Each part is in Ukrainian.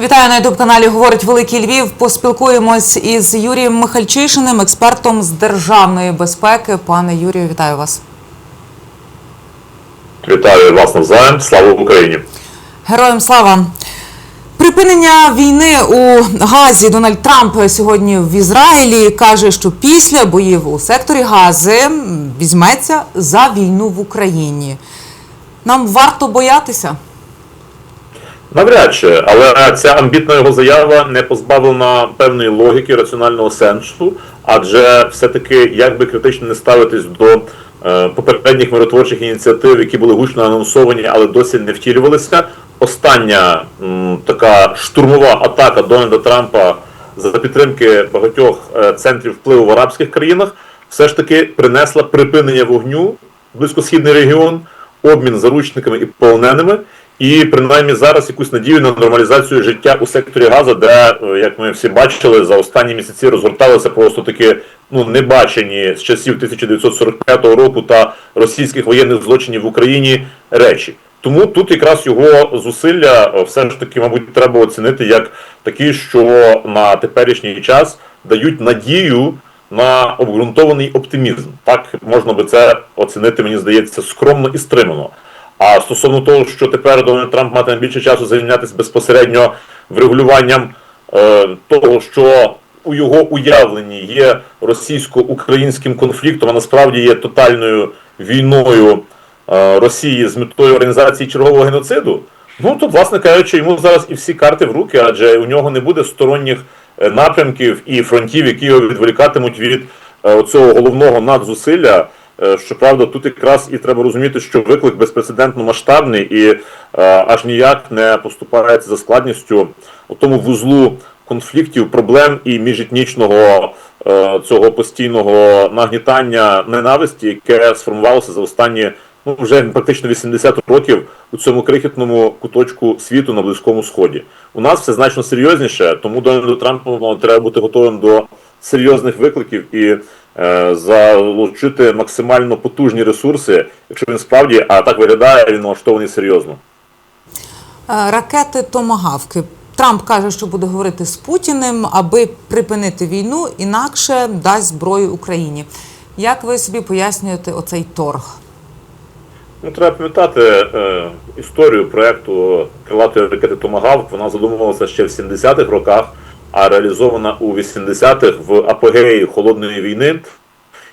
Вітаю на ютуб каналі Говорить Великий Львів. Поспілкуємось із Юрієм Михальчишиним, експертом з державної безпеки. Пане Юрію, вітаю вас. Вітаю вас навзаєм. Слава Україні! Героям слава! Припинення війни у Газі Дональд Трамп сьогодні в Ізраїлі каже, що після боїв у секторі Гази візьметься за війну в Україні. Нам варто боятися. Навряд чи, але ця амбітна його заява не позбавлена певної логіки, раціонального сенсу, адже все-таки, як би критично не ставитись до е, попередніх миротворчих ініціатив, які були гучно анонсовані, але досі не втілювалися. Остання м, така штурмова атака Дональда Трампа за підтримки багатьох е, центрів впливу в арабських країнах все ж таки принесла припинення вогню близькосхідний регіон, обмін заручниками і полоненими, і принаймні зараз якусь надію на нормалізацію життя у секторі Газа, де, е, як ми всі бачили, за останні місяці розгорталися просто таки ну небачені з часів 1945 року та російських воєнних злочинів в Україні речі. Тому тут якраз його зусилля е, все ж таки, мабуть, треба оцінити як такі, що на теперішній час дають надію на обґрунтований оптимізм. Так можна би це оцінити, мені здається, скромно і стримано. А стосовно того, що тепер Дональд Трамп матиме більше часу займатися безпосередньо врегулюванням е, того, що у його уявленні є російсько-українським конфліктом, а насправді є тотальною війною е, Росії з метою організації чергового геноциду. Ну тут, власне кажучи, йому зараз і всі карти в руки, адже у нього не буде сторонніх е, напрямків і фронтів, які його відволікатимуть від е, цього головного надзусилля. Е, Щоправда, тут якраз і треба розуміти, що виклик безпрецедентно масштабний і е, аж ніяк не поступається за складністю у тому вузлу конфліктів, проблем і міжетнічного е, цього постійного нагнітання ненависті, яке сформувалося за останні ну вже практично 80 років у цьому крихітному куточку світу на близькому сході. У нас все значно серйозніше, тому Дональду Трампу треба бути готовим до серйозних викликів і е, залучити максимально потужні ресурси, якщо він справді, а так виглядає, він налаштований серйозно. Е, Ракети Томагавки. Трамп каже, що буде говорити з Путіним, аби припинити війну, інакше дасть зброю Україні. Як ви собі пояснюєте оцей торг? Ну, треба пам'ятати е, історію проекту крилатої ракети Томагавк. Вона задумувалася ще в 70-х роках, а реалізована у 80-х в апогеї холодної війни.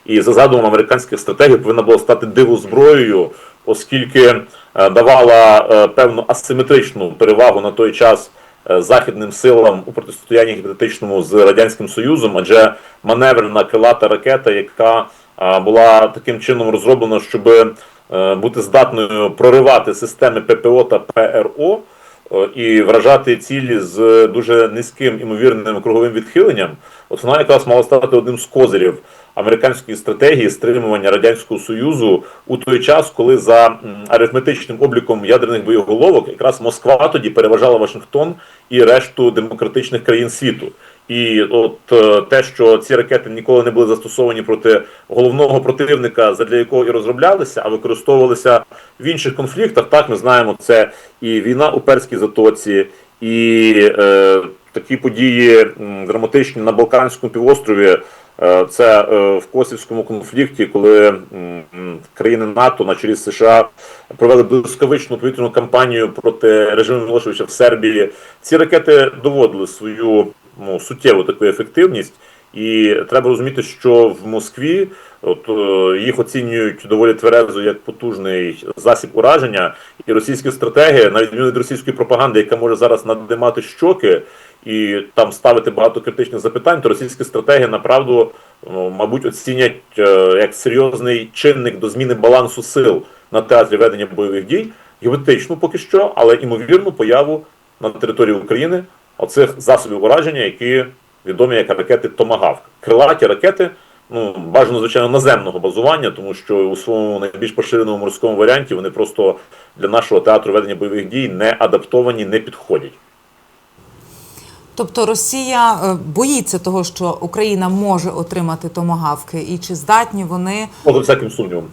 І за задумом американських стратегів повинна була стати дивозброєю, оскільки е, давала е, певну асиметричну перевагу на той час е, західним силам у протистоянні гіпотетичному з радянським союзом, адже маневрена крилата ракета, яка була таким чином розроблена, щоб бути здатною проривати системи ППО та ПРО е, і вражати цілі з дуже низьким імовірним круговим відхиленням, от вона якраз мала стати одним з козирів американської стратегії стримування радянського союзу у той час, коли за арифметичним обліком ядерних боєголовок якраз Москва тоді переважала Вашингтон і решту демократичних країн світу. І от е, те, що ці ракети ніколи не були застосовані проти головного противника, задля якого і розроблялися, а використовувалися в інших конфліктах. Так ми знаємо, це і війна у Перській затоці, і е, такі події драматичні на Балканському півострові. Е, Це е, в Косівському конфлікті, коли м, країни НАТО на чолі США провели блискавичну повітряну кампанію проти режиму Мілошевича в Сербії. Ці ракети доводили свою ну, суттєву таку ефективність. І треба розуміти, що в Москві от, е, їх оцінюють доволі тверезо як потужний засіб ураження, і російські стратегії, на відміну від російської пропаганди, яка може зараз надимати щоки і там ставити багато критичних запитань, то російські стратегії направду, ну, мабуть, оцінять е, як серйозний чинник до зміни балансу сил на театрі ведення бойових дій, гіпотетичну поки що, але імовірну появу на території України оцих засобів ураження, які відомі як ракети Томагавк. Крилаті ракети, ну бажано звичайно наземного базування, тому що у своєму найбільш поширеному морському варіанті вони просто для нашого театру ведення бойових дій не адаптовані, не підходять. Тобто Росія е, боїться того, що Україна може отримати томагавки, і чи здатні вони Поза всяким сумнівом.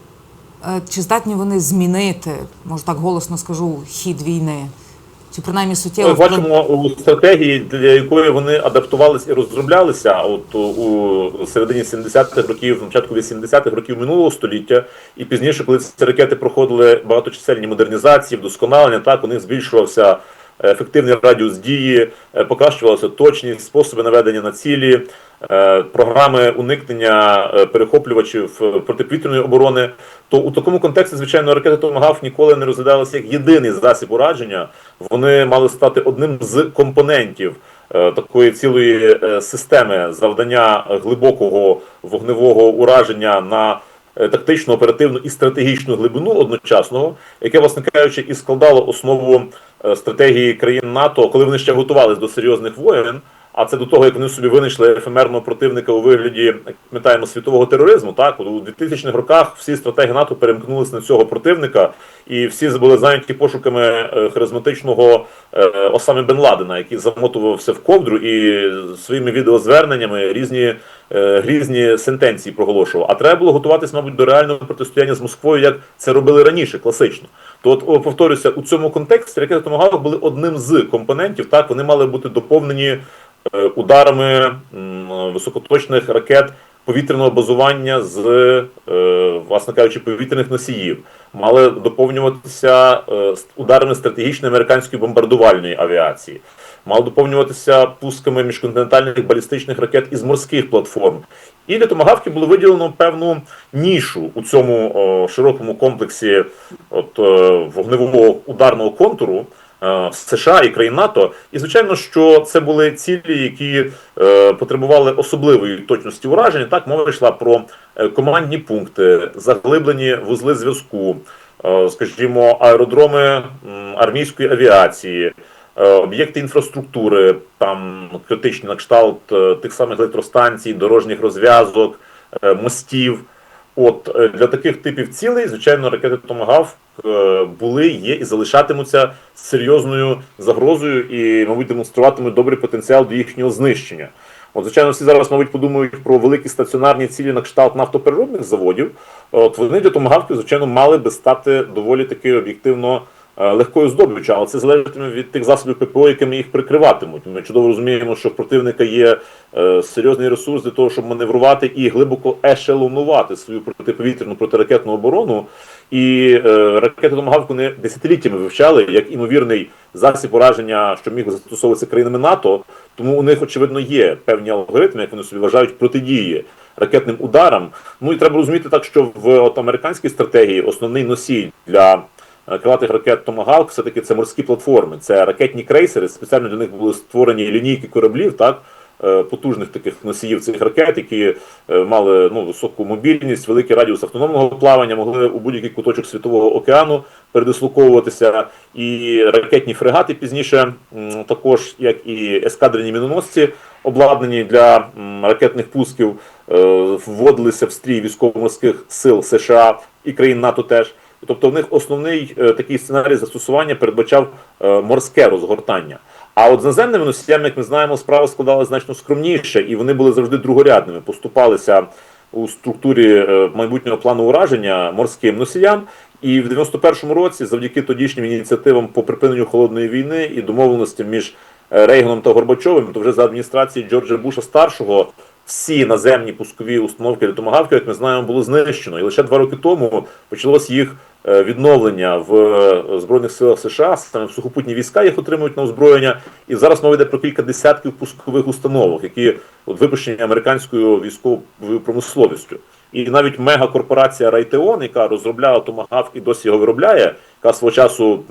е, чи здатні вони змінити, може так голосно скажу, хід війни? Чи принаймні суттєво Ми бачимо у стратегії, для якої вони адаптувалися і розроблялися, от у середині 70-х років, на початку 80-х років минулого століття, і пізніше, коли ці ракети проходили багаточисельні модернізації, вдосконалення, так у них збільшувався ефективний радіус дії, е, покращувалася точність, способи наведення на цілі, е, програми уникнення е, перехоплювачів протиповітряної оборони. То у такому контексті, звичайно, ракети Томагавк ніколи не розглядалися як єдиний засіб ураження. Вони мали стати одним з компонентів такої цілої системи завдання глибокого вогневого ураження на тактичну, оперативну і стратегічну глибину одночасного, яке, власне кажучи, і складало основу стратегії країн НАТО, коли вони ще готувалися до серйозних воєн. А це до того, як вони собі винайшли ефемерного противника у вигляді, пам'ятаємо, світового тероризму. Так, у 2000-х роках всі стратегії НАТО перемкнулися на цього противника, і всі були зайняті пошуками е, харизматичного е, Осами Бен Ладена, який замотувався в ковдру і своїми відеозверненнями різні е, грізні сентенції проголошував. А треба було готуватись, мабуть, до реального протистояння з Москвою, як це робили раніше, класично. То, от повторюся, у цьому контексті ракети Томагавк були одним з компонентів. Так, вони мали бути доповнені ударами високоточних ракет повітряного базування з, е, власне кажучи, повітряних носіїв. Мали доповнюватися е, ударами стратегічної американської бомбардувальної авіації. Мали доповнюватися пусками міжконтинентальних балістичних ракет із морських платформ. І для томагавки було виділено певну нішу у цьому о, широкому комплексі от, е, вогневого ударного контуру. Е, США і країн НАТО, і звичайно, що це були цілі, які е, потребували особливої точності ураження. Так мова йшла про е, командні пункти, заглиблені вузли зв'язку, скажімо, аеродроми армійської авіації, об'єкти інфраструктури, там критичні на кшталт тих самих електростанцій, дорожніх розв'язок, мостів. От е, для таких типів цілей, звичайно, ракети Томагавк е, були, є і залишатимуться серйозною загрозою і, мабуть, демонструватимуть добрий потенціал до їхнього знищення. От, звичайно, всі зараз, мабуть, подумають про великі стаціонарні цілі на кшталт нафтопереробних заводів. От вони для Томагавки, звичайно, мали би стати доволі таки об'єктивно легкою здобиччю, але це залежатиме від тих засобів ППО, якими їх прикриватимуть. Ми чудово розуміємо, що в противника є е, серйозний ресурс для того, щоб маневрувати і глибоко ешелонувати свою протиповітряну протиракетну оборону. І е, ракети Томагавк вони десятиліттями вивчали як імовірний засіб ураження, що міг застосовуватися країнами НАТО. Тому у них, очевидно, є певні алгоритми, як вони собі вважають, протидії ракетним ударам. Ну і треба розуміти так, що в от, американській стратегії основний носій для е, крилатих ракет Томагавк все-таки це морські платформи, це ракетні крейсери. Спеціально для них були створені лінійки кораблів, так е, потужних таких носіїв цих ракет, які е, мали ну, високу мобільність, великий радіус автономного плавання, могли у будь-який куточок світового океану передислоковуватися. І ракетні фрегати пізніше, також як і ескадрені міноносці, обладнані для ракетних пусків, е, вводилися в стрій військово-морських сил США і країн НАТО теж. Тобто в них основний е, такий сценарій застосування передбачав е, морське розгортання. А от з наземними носіями, як ми знаємо, справа складалася значно скромніше, і вони були завжди другорядними, поступалися у структурі е, майбутнього плану ураження морським носіям. І в 91-му році, завдяки тодішнім ініціативам по припиненню холодної війни і домовленостям між Рейганом та Горбачовим, то вже за адміністрації Джорджа Буша старшого всі наземні пускові установки для томагавки, як ми знаємо, було знищено. І лише два роки тому почалось їх е, відновлення в е, збройних силах США. Саме в сухопутні війська їх отримують на озброєння. І зараз мова йде про кілька десятків пускових установок, які от випущені американською військовою промисловістю. І навіть мегакорпорація Райтеон, яка розробляла томагавк і досі його виробляє, яка свого часу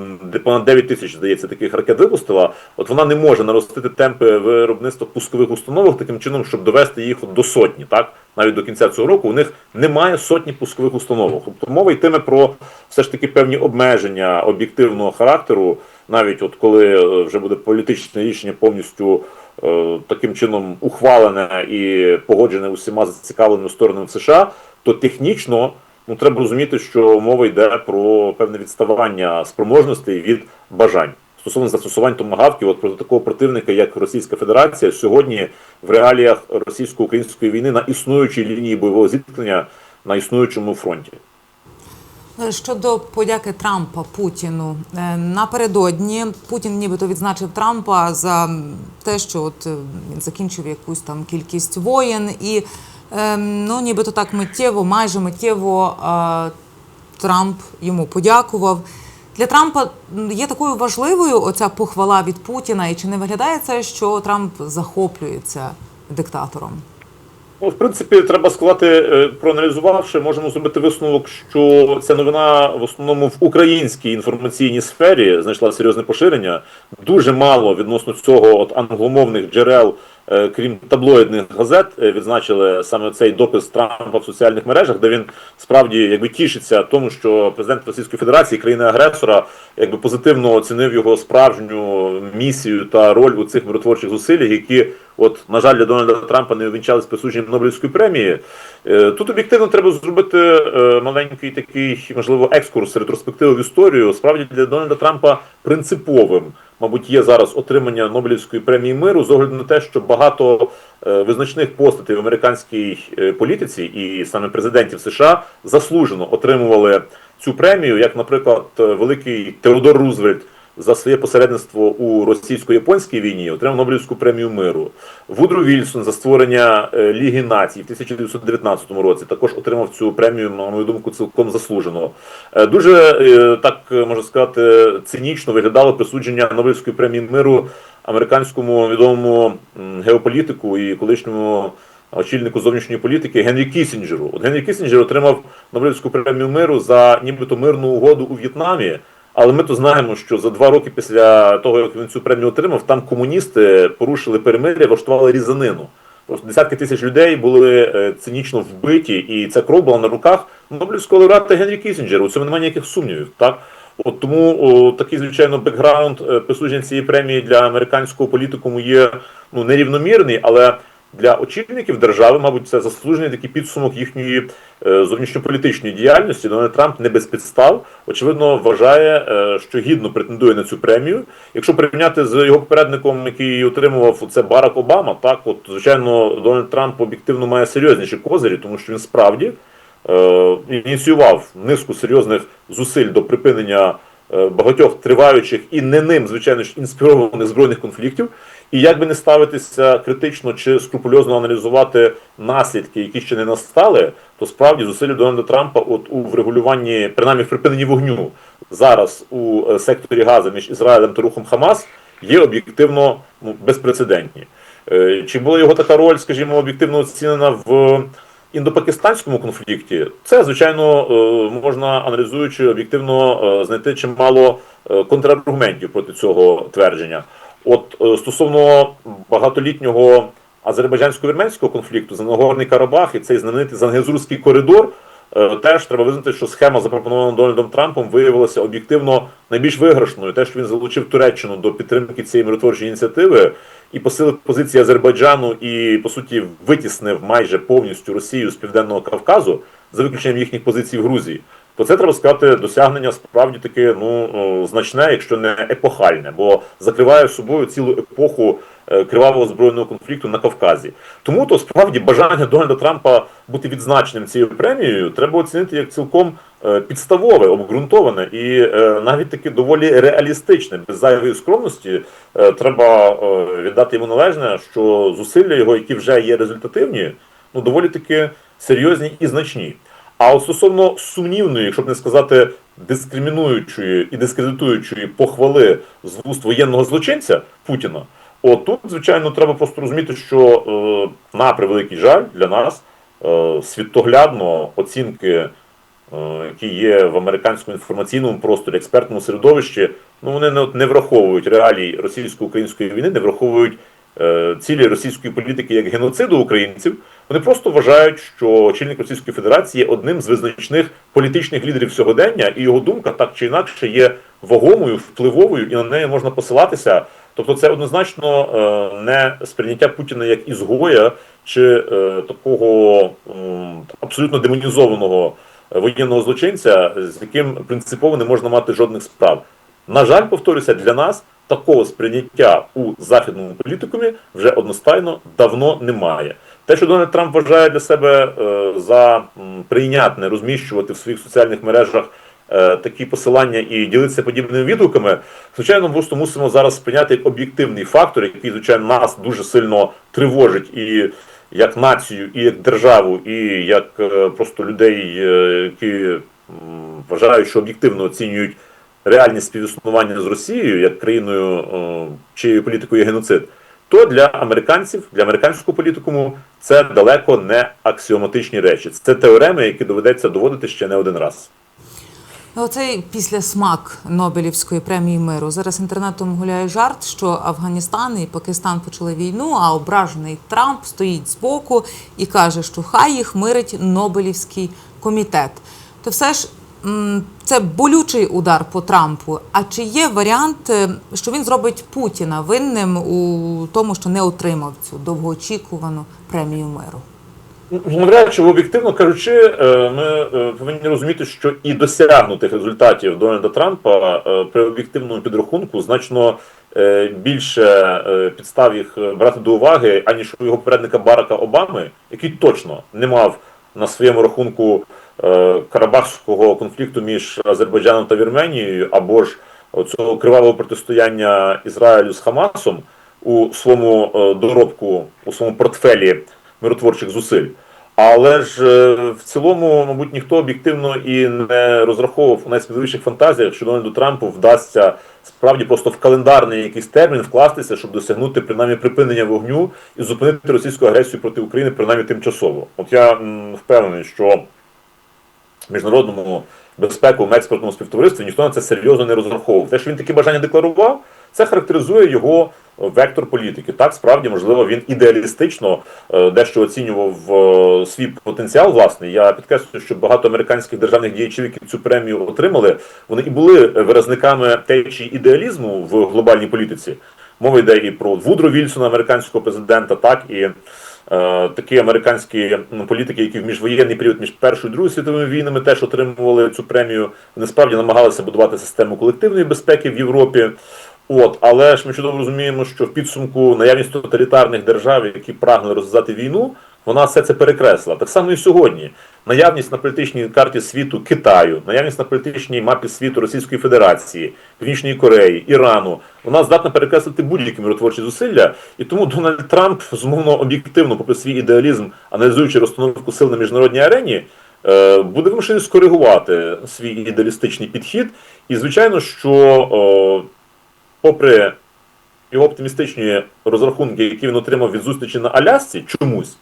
понад 9 тисяч, здається, таких ракет випустила. От вона не може наростити темпи виробництва пускових установок таким чином, щоб довести їх до сотні, так навіть до кінця цього року у них немає сотні пускових установок. Тобто мова йтиме про все ж таки певні обмеження об'єктивного характеру, навіть от коли е, вже буде політичне рішення повністю таким чином ухвалене і погоджене усіма зацікавленими сторонами США, то технічно ну треба розуміти, що мова йде про певне відставання спроможностей від бажань. Стосовно застосувань томагавків, от проти такого противника, як Російська Федерація, сьогодні в реаліях російсько-української війни на існуючій лінії бойового зіткнення на існуючому фронті. Щодо подяки Трампа Путіну Е, напередодні Путін нібито відзначив Трампа за те, що от е, він закінчив якусь там кількість воєн, і е, ну нібито так миттєво, майже миттєво Трамп йому подякував. Для Трампа є такою важливою оця похвала від Путіна, і чи не виглядає це, що Трамп захоплюється диктатором? Ну, в принципі, треба сказати, е, проаналізувавши, можемо зробити висновок, що ця новина в основному в українській інформаційній сфері знайшла серйозне поширення. Дуже мало відносно цього от англомовних джерел, крім таблоїдних газет, е, відзначили саме цей допис Трампа в соціальних мережах, де він справді якби тішиться тому, що президент Російської Федерації, країни-агресора, якби позитивно оцінив його справжню місію та роль у цих миротворчих зусиллях, які, от, на жаль, для Дональда Трампа не увінчались присудженням Нобелівської премії. Е, Тут об'єктивно треба зробити е, маленький такий, можливо, екскурс, ретроспективу в історію. Справді для Дональда Трампа принциповим, мабуть, є зараз отримання Нобелівської премії миру з огляду на те, що багато е, визначних постатей в американській політиці і саме президентів США заслужено отримували цю премію, як, наприклад, великий Теодор Рузвельт за своє посередництво у російсько-японській війні отримав Нобелівську премію миру. Вудру Вільсон за створення е, Ліги націй в 1919 році також отримав цю премію, на мою думку, цілком заслужено. Е, Дуже е, так можна сказати, цинічно виглядало присудження Нобелівської премії миру американському відомому геополітику і колишньому очільнику зовнішньої політики Генрі Кісінджеру. От Генрі Кісінджер отримав Нобелівську премію миру за нібито мирну угоду у В'єтнамі. Але ми то знаємо, що за два роки після того, як він цю премію отримав, там комуністи порушили перемир'я, влаштували різанину. Просто десятки тисяч людей були е, цинічно вбиті, і ця кров була на руках Нобелівського лауреата Генрі Кісінджера. У цьому немає ніяких сумнівів. Так? От тому о, такий, звичайно, бекграунд е, присудження цієї премії для американського політикуму є ну, нерівномірний, але для очільників держави, мабуть, це заслужений такий підсумок їхньої е, зовнішньополітичної діяльності. Дональд Трамп не без підстав, очевидно, вважає, е, що гідно претендує на цю премію. Якщо порівняти з його попередником, який отримував, це Барак Обама, так от звичайно, Дональд Трамп об'єктивно має серйозніші козирі, тому що він справді е, ініціював низку серйозних зусиль до припинення е, багатьох триваючих і не ним, звичайно ж, інспірованих збройних конфліктів. І як би не ставитися критично чи скрупульозно аналізувати наслідки, які ще не настали, то справді зусилля Дональда Трампа от у врегулюванні, принаймні в припиненні вогню зараз у е, секторі Газа між Ізраїлем та рухом Хамас є об'єктивно ну, безпрецедентні. Е, Чи була його така роль, скажімо, об'єктивно оцінена в індопакистанському конфлікті? Це, звичайно, е, можна аналізуючи об'єктивно знайти чимало контраргументів проти цього твердження. От е, стосовно багатолітнього азербайджансько-вірменського конфлікту за Нагорний Карабах і цей знаменитий Зангезурський коридор. е, Теж треба визнати, що схема, запропонована Дональдом Трампом, виявилася об'єктивно найбільш виграшною. Те, що він залучив Туреччину до підтримки цієї миротворчої ініціативи і посилив позиції Азербайджану і, по суті, витіснив майже повністю Росію з Південного Кавказу за виключенням їхніх позицій в Грузії. То це треба сказати досягнення справді таке ну значне, якщо не епохальне, бо закриває собою цілу епоху е, кривавого збройного конфлікту на Кавказі. Тому то справді бажання Дональда Трампа бути відзначеним цією премією треба оцінити як цілком е, підставове, обґрунтоване і е, навіть таки доволі реалістичне, без зайвої скромності. Е, Треба е, віддати йому належне, що зусилля його, які вже є результативні, ну доволі таки серйозні і значні. А от стосовно сумнівної, якщо б не сказати дискримінуючої і дискредитуючої похвали з вуст воєнного злочинця Путіна, от тут, звичайно, треба просто розуміти, що е, на превеликий жаль для нас е, світоглядно оцінки, е, які є в американському інформаційному просторі, експертному середовищі, ну вони не, не враховують реалій російсько-української війни, не враховують е, цілі російської політики як геноциду українців. Вони просто вважають, що очільник Російської Федерації є одним з визначних політичних лідерів сьогодення, і його думка так чи інакше є вагомою, впливовою, і на неї можна посилатися. Тобто, це однозначно е, не сприйняття Путіна як ізгоя чи е, такого м, абсолютно демонізованого е, воєнного злочинця, з яким принципово не можна мати жодних справ. На жаль, повторюся, для нас такого сприйняття у західному політикумі вже одностайно давно немає. Те, що Дональд Трамп вважає для себе е, за прийнятне розміщувати в своїх соціальних мережах е, такі посилання і ділитися подібними відгуками, звичайно, ми просто мусимо зараз сприйняти як об'єктивний фактор, який, звичайно, нас дуже сильно тривожить і як націю, і як державу, і як е, просто людей, які вважають, що об'єктивно оцінюють реальність співіснування з Росією як країною, чиєю політикою є геноцид, то для американців, для американського політикуму це далеко не аксіоматичні речі. Це теореми, які доведеться доводити ще не один раз. Оцей післясмак Нобелівської премії миру. Зараз інтернетом гуляє жарт, що Афганістан і Пакистан почали війну, а ображений Трамп стоїть збоку і каже, що хай їх мирить Нобелівський комітет. То все ж це болючий удар по Трампу. А чи є варіант, е, що він зробить Путіна винним у тому, що не отримав цю довгоочікувану премію миру? Ну, Навряд чи об'єктивно кажучи, е, ми е, повинні розуміти, що і досягнутих результатів Дональда Трампа при об'єктивному підрахунку значно більше підстав їх брати до уваги, аніж у його попередника Барака Обами, який точно не мав на своєму рахунку карабахського конфлікту між Азербайджаном та Вірменією, або ж цього кривавого протистояння Ізраїлю з Хамасом у своєму е, доробку, у своєму портфелі миротворчих зусиль. Але ж е, в цілому, мабуть, ніхто об'єктивно і не розраховував у найсміливіших фантазіях, що Дональду Трампу вдасться справді просто в календарний якийсь термін вкластися, щоб досягнути принаймні припинення вогню і зупинити російську агресію проти України принаймні тимчасово. От я впевнений, що міжнародному безпековому експортному співтоваристві ніхто на це серйозно не розраховував. Те, що він такі бажання декларував, це характеризує його вектор політики. Так, справді, можливо, він ідеалістично е, дещо оцінював е, свій потенціал власний. Я підкреслюю, що багато американських державних діячів, які цю премію отримали, вони і були виразниками течії ідеалізму в глобальній політиці. Мова йде і про Вудро Вільсона, американського президента, так і е, такі американські ну, політики, які в міжвоєнний період між Першою і Другою світовими війнами теж отримували цю премію. Вони намагалися будувати систему колективної безпеки в Європі. От, але ж ми чудово розуміємо, що в підсумку наявність тоталітарних держав, які прагнули розв'язати війну, вона все це перекреслила. Так само і сьогодні. Наявність на політичній карті світу Китаю, наявність на політичній мапі світу Російської Федерації, Північної Кореї, Ірану, вона здатна перекреслити будь-які миротворчі зусилля. І тому Дональд Трамп зумовно об'єктивно, попри свій ідеалізм, аналізуючи розстановку сил на міжнародній арені, е, буде вимушений скоригувати свій ідеалістичний підхід. І звичайно, що е, попри його оптимістичні розрахунки, які він отримав від зустрічі на Алясці, чомусь,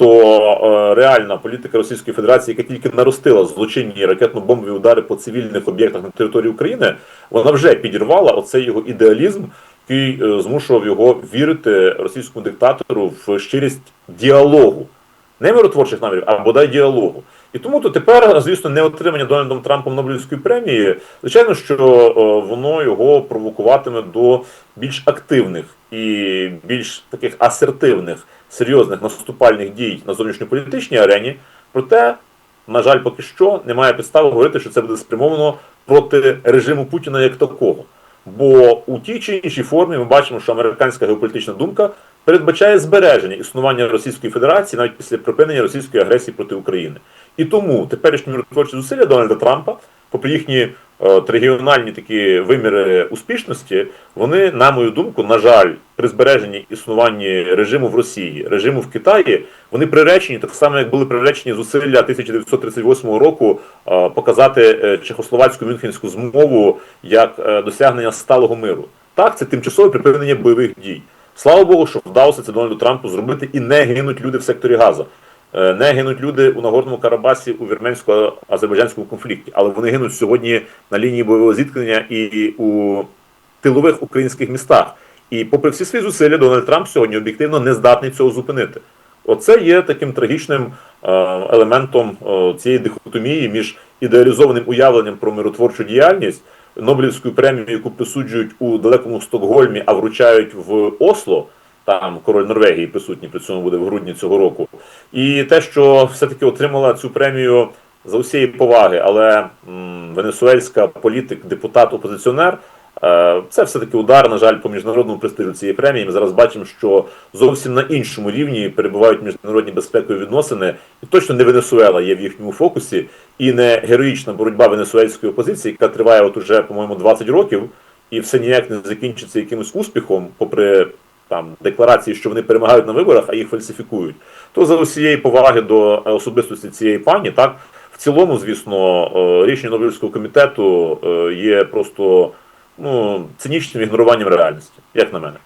то е, реальна політика Російської Федерації, яка тільки наростила злочинні ракетно-бомбові удари по цивільних об'єктах на території України, вона вже підірвала оцей його ідеалізм, який е, змушував його вірити російському диктатору в щирість діалогу. Не миротворчих намірів, а бодай діалогу. І тому то тепер, звісно, не отримання Дональдом Трампом Нобелівської премії, звичайно, що е, воно його провокуватиме до більш активних і більш таких асертивних, серйозних наступальних дій на зовнішньополітичній арені. Проте, на жаль, поки що немає підстав говорити, що це буде спрямовано проти режиму Путіна як такого. Бо у тій чи іншій формі ми бачимо, що американська геополітична думка передбачає збереження існування Російської Федерації навіть після припинення російської агресії проти України. І тому теперішні миротворчі зусилля Дональда Трампа, попри їхні е, от, регіональні такі виміри успішності, вони, на мою думку, на жаль, при збереженні існуванні режиму в Росії, режиму в Китаї, вони приречені, так само як були приречені зусилля 1938 року е, показати е, чехословацьку мюнхенську змову як е, досягнення сталого миру. Так, це тимчасове припинення бойових дій. Слава Богу, що вдалося це Дональду Трампу зробити і не гинуть люди в секторі Газа. Е, Не гинуть люди у Нагорному Карабасі у вірменсько-азербайджанському конфлікті, але вони гинуть сьогодні на лінії бойового зіткнення і у тилових українських містах. І попри всі свої зусилля, Дональд Трамп сьогодні об'єктивно не здатний цього зупинити. Оце є таким трагічним е, елементом е, цієї дихотомії між ідеалізованим уявленням про миротворчу діяльність, Нобелівською премією, яку присуджують у далекому Стокгольмі, а вручають в Осло. Там король Норвегії присутній при цьому буде в грудні цього року. І те, що все-таки отримала цю премію за усієї поваги, але м, венесуельська політик, депутат, опозиціонер Е, Це все-таки удар, на жаль, по міжнародному престижу цієї премії. Ми зараз бачимо, що зовсім на іншому рівні перебувають міжнародні безпекові відносини, і точно не Венесуела є в їхньому фокусі, і не героїчна боротьба венесуельської опозиції, яка триває от уже, по-моєму, 20 років, і все ніяк не закінчиться якимось успіхом, попри там декларації, що вони перемагають на виборах, а їх фальсифікують. То за усієї поваги до е, особистості цієї пані, так в цілому, звісно, е, рішення Нобелівського комітету е, є просто ну, цинічним ігноруванням реальності, як на мене.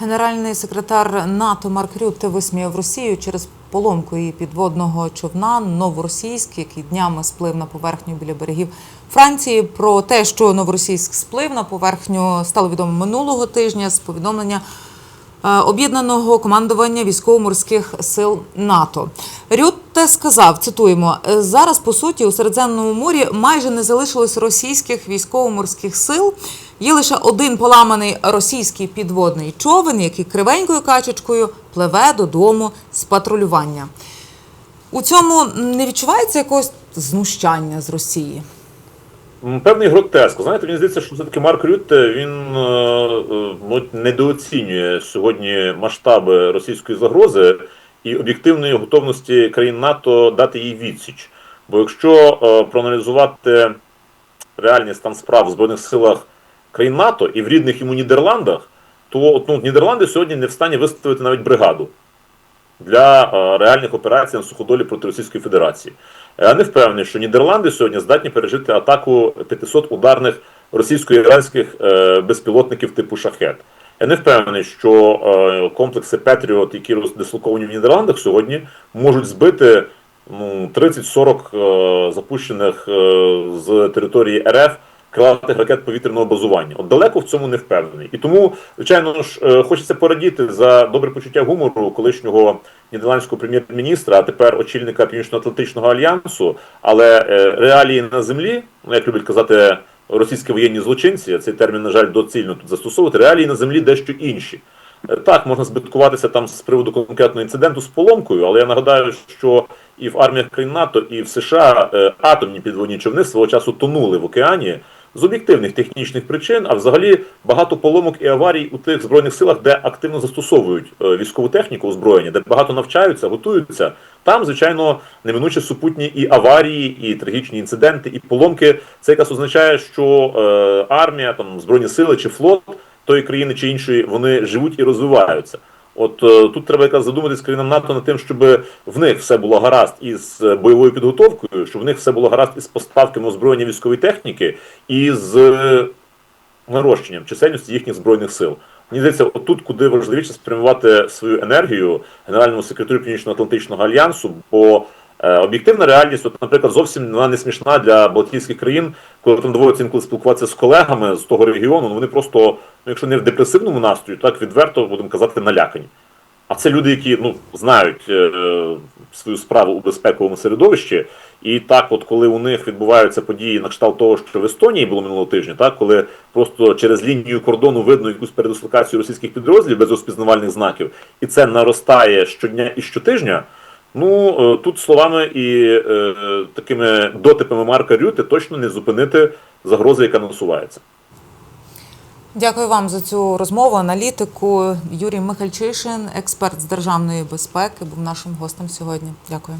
Генеральний секретар НАТО Марк Рютте висміяв Росію через поломку її підводного човна Новоросійськ, який днями сплив на поверхню біля берегів Франції. Про те, що Новоросійськ сплив на поверхню, стало відомо минулого тижня з повідомлення е, об'єднаного командування військово-морських сил НАТО. Рютте сказав: цитуємо: «Е, зараз по суті у Середземному морі майже не залишилось російських військово-морських сил. Є лише один поламаний російський підводний човен, який кривенькою качечкою пливе додому з патрулювання. У цьому не відчувається якогось знущання з Росії. Певний гротеск. Знаєте, мені здається, що все-таки Марк Рютте він е, е, ну, недооцінює сьогодні масштаби російської загрози і об'єктивної готовності країн НАТО дати їй відсіч. Бо якщо е, проаналізувати реальний стан справ в Збройних силах країн НАТО і в рідних йому Нідерландах, то от, ну, Нідерланди сьогодні не в стані виставити навіть бригаду для е, реальних операцій на суходолі проти Російської Федерації. Я не впевнений, що Нідерланди сьогодні здатні пережити атаку 500 ударних російсько-іранських е, безпілотників типу шахет. Я не впевнений, що е, комплекси Петріот, які роздислоковані в Нідерландах, сьогодні можуть збити ну, 30-40 е, запущених е, з території РФ крилатих ракет повітряного базування. От далеко в цьому не впевнений. І тому, звичайно ж, хочеться порадіти за добре почуття гумору колишнього нідерландського прем'єр-міністра, а тепер очільника Північно-Атлантичного альянсу. Але реалії на землі, ну як люблять казати російські воєнні злочинці, цей термін, на жаль, доцільно тут застосовувати. Реалії на землі дещо інші. Е, Так, можна збиткуватися там з приводу конкретного інциденту з поломкою, але я нагадаю, що і в арміях країн НАТО, і в США е, атомні підводні човни свого часу тонули в океані з об'єктивних технічних причин, а взагалі багато поломок і аварій у тих збройних силах, де активно застосовують е, військову техніку озброєння, де багато навчаються, готуються. Там, звичайно, неминуче супутні і аварії, і трагічні інциденти, і поломки. Це якраз означає, що е, армія, там збройні сили чи флот тої країни чи іншої, вони живуть і розвиваються. От е, тут треба якраз задуматись країнам НАТО над тим, щоб в них все було гаразд із е, бойовою підготовкою, щоб в них все було гаразд із поставками озброєння військової техніки і з е, нарощенням чисельності їхніх збройних сил. Мені здається, отут, куди важливіше спрямувати свою енергію генеральному секретарю Північно-Атлантичного альянсу, бо об'єктивна реальність, от, наприклад, зовсім вона не смішна для Балтійських країн, коли там доводиться інколи спілкуватися з колегами з того регіону, ну вони просто, ну, якщо не в депресивному настрої, так відверто будемо казати, налякані. А це люди, які ну знають е, е, свою справу у безпековому середовищі, і так, от коли у них відбуваються події на кшталт того, що в Естонії було минулого тижня, так коли просто через лінію кордону видно якусь передислокацію російських підрозділів без розпізнавальних знаків, і це наростає щодня і щотижня. Ну е, тут словами і е, такими дотипами Марка Рюти точно не зупинити загрози, яка насувається. Дякую вам за цю розмову, аналітику. Юрій Михальчишин, експерт з державної безпеки, був нашим гостем сьогодні. Дякую.